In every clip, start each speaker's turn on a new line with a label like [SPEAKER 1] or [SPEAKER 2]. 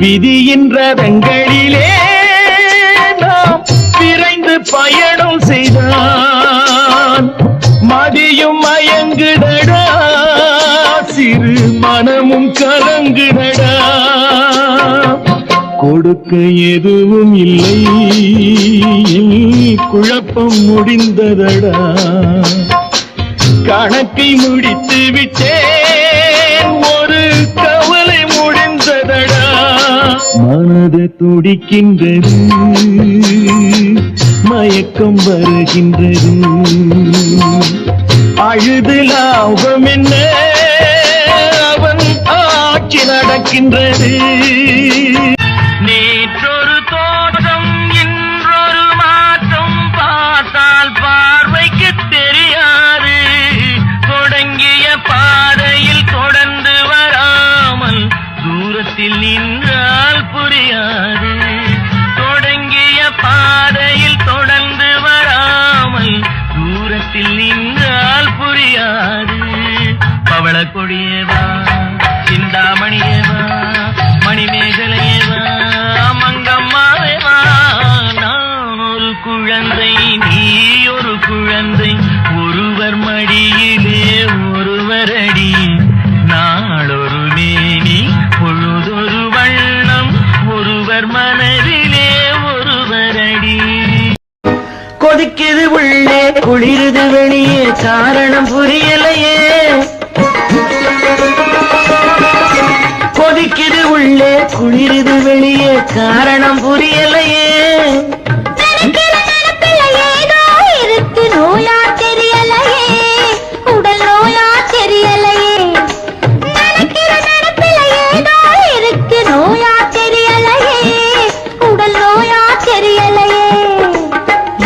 [SPEAKER 1] விதியின் ரதங்களிலே நாம் விரைந்து பயணம் செய்தான். மதியும் மயங்குடடா சிறு மனமும் கலங்குடடா. கொடுக்க எதுவும் இல்லை குழப்பம் முடிந்ததடா. கணக்கை முடித்து விட்டே மனது துடிக்கின்றது. மயக்கம் வருகின்றது. அழுது லாபம் என்ன? அவன் ஆட்சி நடக்கின்றது. பவள கொடியேவா சிந்தாமணியேவா மணிமேகலையேவா மங்கம்மாவேவா நான் ஒரு குழந்தை நீ ஒரு குழந்தை ஒருவர் மடியிலே ஒருவர் அடி நாளொரு மேனி பொழுதொரு வண்ணம் ஒருவர் மனதிலே ஒருவர் அடி. கொதிக்குது உள்ளே குளிருது வெளியே காரணம் புரியலையே. கொதிக்குது உள்ளே குளிருது வெளியே. காரணம் புரியலையே.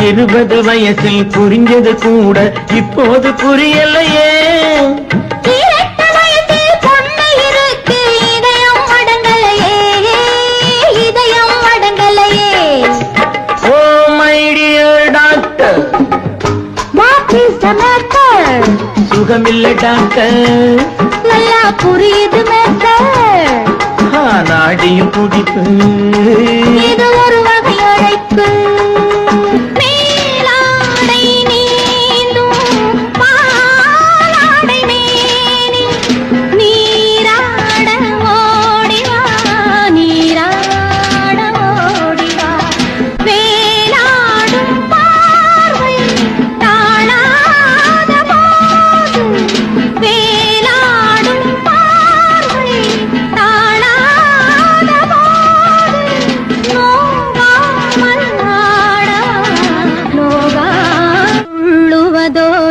[SPEAKER 1] இருபது வயசில் புரிஞ்சது கூட இப்போது புரியலையே.
[SPEAKER 2] மேட்டர்
[SPEAKER 1] சுகமில்லை டாக்டர்.
[SPEAKER 2] நல்லா புரியுது
[SPEAKER 1] ஆ, நாடியும் துடிப்பு.
[SPEAKER 2] இது ஒரு வகை அழைப்பு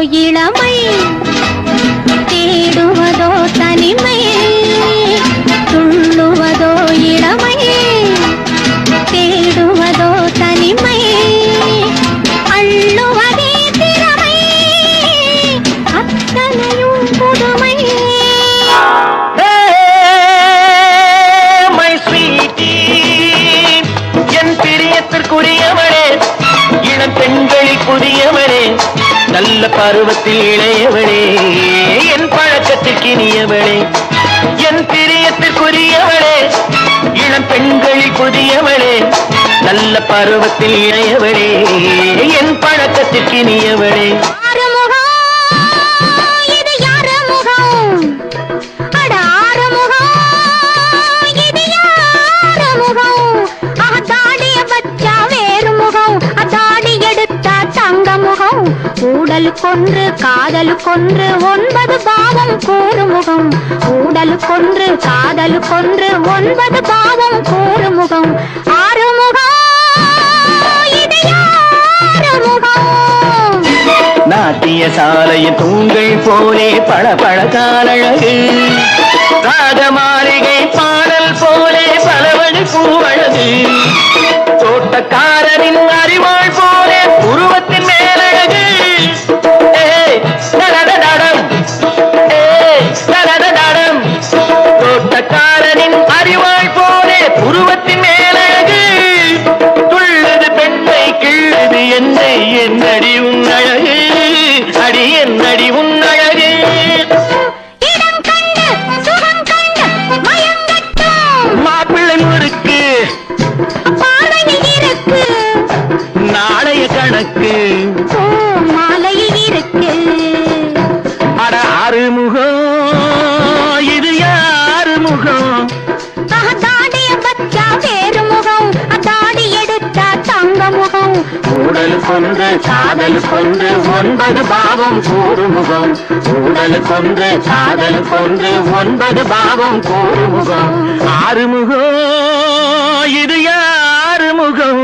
[SPEAKER 2] இளம்
[SPEAKER 1] நல்ல பருவத்தில் இளையவளே. என் பழக்கத்திற்கு இனியவளே. என் பிரியத்திற்குரியவளே. இளம் பெண்களில் புதியவளே. நல்ல பருவத்தில் இளையவளே. என் பழக்கத்திற்கு இனியவளே.
[SPEAKER 2] ஊடல் கொன்று காதல் கொன்று ஒன்பது பாவம் கூறுமுகம். ஊடல் கொன்று காதல் கொன்று ஒன்பது பாவம் கூறுமுகம். ஆறுமுகம்
[SPEAKER 1] நாட்டிய சாலையின் தூங்கள் போலே பழ பழ காலழகு. ராக மாளிகை பாடல் போலே பலவழு
[SPEAKER 2] ஊடல்
[SPEAKER 1] கொன்று காதல் காதலுக்கொன்று ஒன்பது பாவம் கூறுமுகம். ஊடல் கொன்று காதல் காதலுக்கொன்று ஒன்பது பாவம் கூறுமுகம். ஆறுமுகம் இது யாருமுகம்?